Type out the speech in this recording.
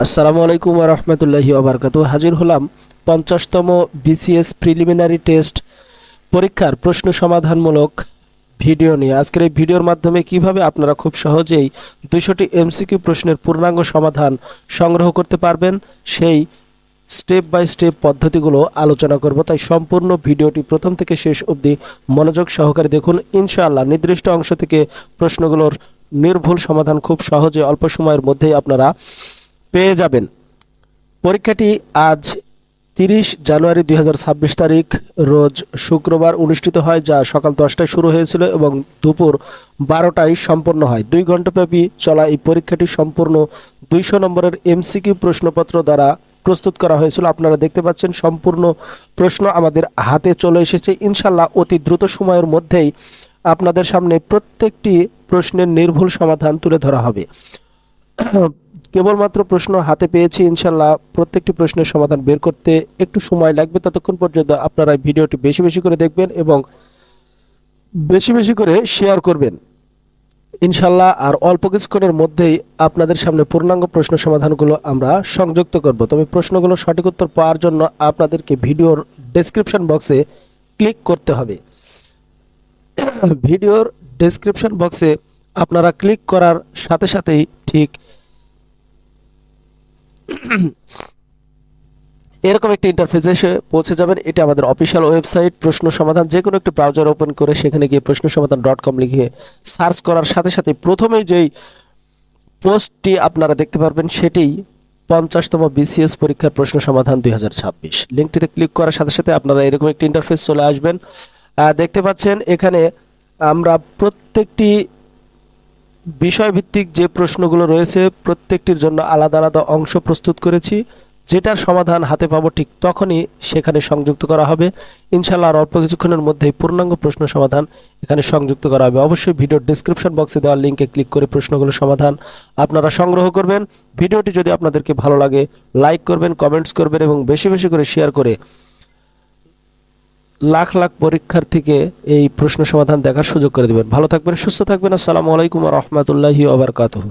আসসালামু আলাইকুম রহমতুল্লাহি ওবরকাতু হাজির হলাম পঞ্চাশতম বিসিএস প্রিলিমিনারি টেস্ট পরীক্ষার প্রশ্ন সমাধানমূলক ভিডিও নিয়ে। আজকের এই ভিডিওর মাধ্যমে কীভাবে আপনারা খুব সহজেই দুইশোটি এমসিকিউ প্রশ্নের পূর্ণাঙ্গ সমাধান সংগ্রহ করতে পারবেন, সেই স্টেপ বাই স্টেপ পদ্ধতিগুলো আলোচনা করব। তাই সম্পূর্ণ ভিডিওটি প্রথম থেকে শেষ অবধি মনোযোগ সহকারে দেখুন। ইনশাআল্লাহ নির্দিষ্ট অংশ থেকে প্রশ্নগুলোর নির্ভুল সমাধান খুব সহজে অল্প সময়ের মধ্যেই আপনারা পেয়ে যাবেন। পরীক্ষাটি আজ তিরিশ জানুয়ারি দুই হাজার ছাব্বিশ তারিখ, রোজ শুক্রবার অনুষ্ঠিত হয়, যা সকাল দশটায় শুরু হয়েছিল এবং দুপুর বারোটায় সম্পন্ন হয়। দুই ঘন্টাব্যাপী চলা এই পরীক্ষাটি সম্পূর্ণ দুইশো নম্বরের এমসিকিউ প্রশ্নপত্র দ্বারা প্রস্তুত করা হয়েছিল। আপনারা দেখতে পাচ্ছেন, সম্পূর্ণ প্রশ্ন আমাদের হাতে চলে এসেছে। ইনশাল্লাহ অতি দ্রুত সময়ের মধ্যেই আপনাদের সামনে প্রত্যেকটি প্রশ্নের নির্ভুল সমাধান তুলে ধরা হবে। কেবলমাত্র প্রশ্ন হাতে পেয়েছি, ইনশাল্লাহ প্রত্যেকটি প্রশ্নের সমাধান বের করতে একটু সময় লাগবে। ততক্ষণ পর্যন্ত আপনারা ভিডিওটি বেশি বেশি করে দেখবেন এবং বেশি বেশি করে শেয়ার করবেন। ইনশাল্লাহ আর অল্প কিছুক্ষণের মধ্যেই আপনাদের সামনে পূর্ণাঙ্গ প্রশ্ন সমাধানগুলো আমরা সংযুক্ত করব। তবে প্রশ্নগুলো সঠিক উত্তর পাওয়ার জন্য আপনাদেরকে ভিডিওর ডেসক্রিপশন বক্সে ক্লিক করতে হবে। ভিডিওর ডেসক্রিপশন বক্সে আপনারা ক্লিক করার সাথে সাথেই ঠিক এরকম একটি ইন্টারফেসে এসে পৌঁছে যাবেন। এটা আমাদের অফিসিয়াল ওয়েবসাইট প্রশ্ন সমাধান যে কোনো একটি ব্রাউজার ওপেন করে সেখানে গিয়ে প্রশ্ন সমাধান ডট কম লিখে সার্চ করার সাথে সাথে প্রথমেই যেই পোস্টটি আপনারা দেখতে পারবেন সেটি পঞ্চাশতম বিসিএস পরীক্ষার প্রশ্ন সমাধান দুই হাজার ছাব্বিশ। লিঙ্কটিতে ক্লিক করার সাথে সাথে আপনারা এরকম একটি ইন্টারফেস চলে আসবেন। দেখতে পাচ্ছেন এখানে আমরা প্রত্যেকটি বিষয়ভিত্তিক যে প্রশ্নগুলো রয়েছে, প্রত্যেকটির জন্য আলাদা আলাদা অংশ প্রস্তুত করেছি। যেটার সমাধান হাতে পাবো ঠিক তখনই সেখানে সংযুক্ত করা হবে। ইনশাল্লাহ আর অল্প কিছুক্ষণের মধ্যেই পূর্ণাঙ্গ প্রশ্ন সমাধান এখানে সংযুক্ত করা হবে। অবশ্যই ভিডিওর ডিসক্রিপশন বক্সে দেওয়া লিঙ্কে ক্লিক করে প্রশ্নগুলো সমাধান আপনারা সংগ্রহ করবেন। ভিডিওটি যদি আপনাদেরকে ভালো লাগে লাইক করবেন কমেন্টস করবেন এবং বেশি বেশি করে শেয়ার করে লাখ লাখ পরীক্ষার্থীকে এই প্রশ্ন সমাধান দেখার সুযোগ করে দেবেন। ভালো থাকবেন, সুস্থ থাকবেন। আসসালামু আলাইকুম রহমতুল্লাহি ওবরকাতহ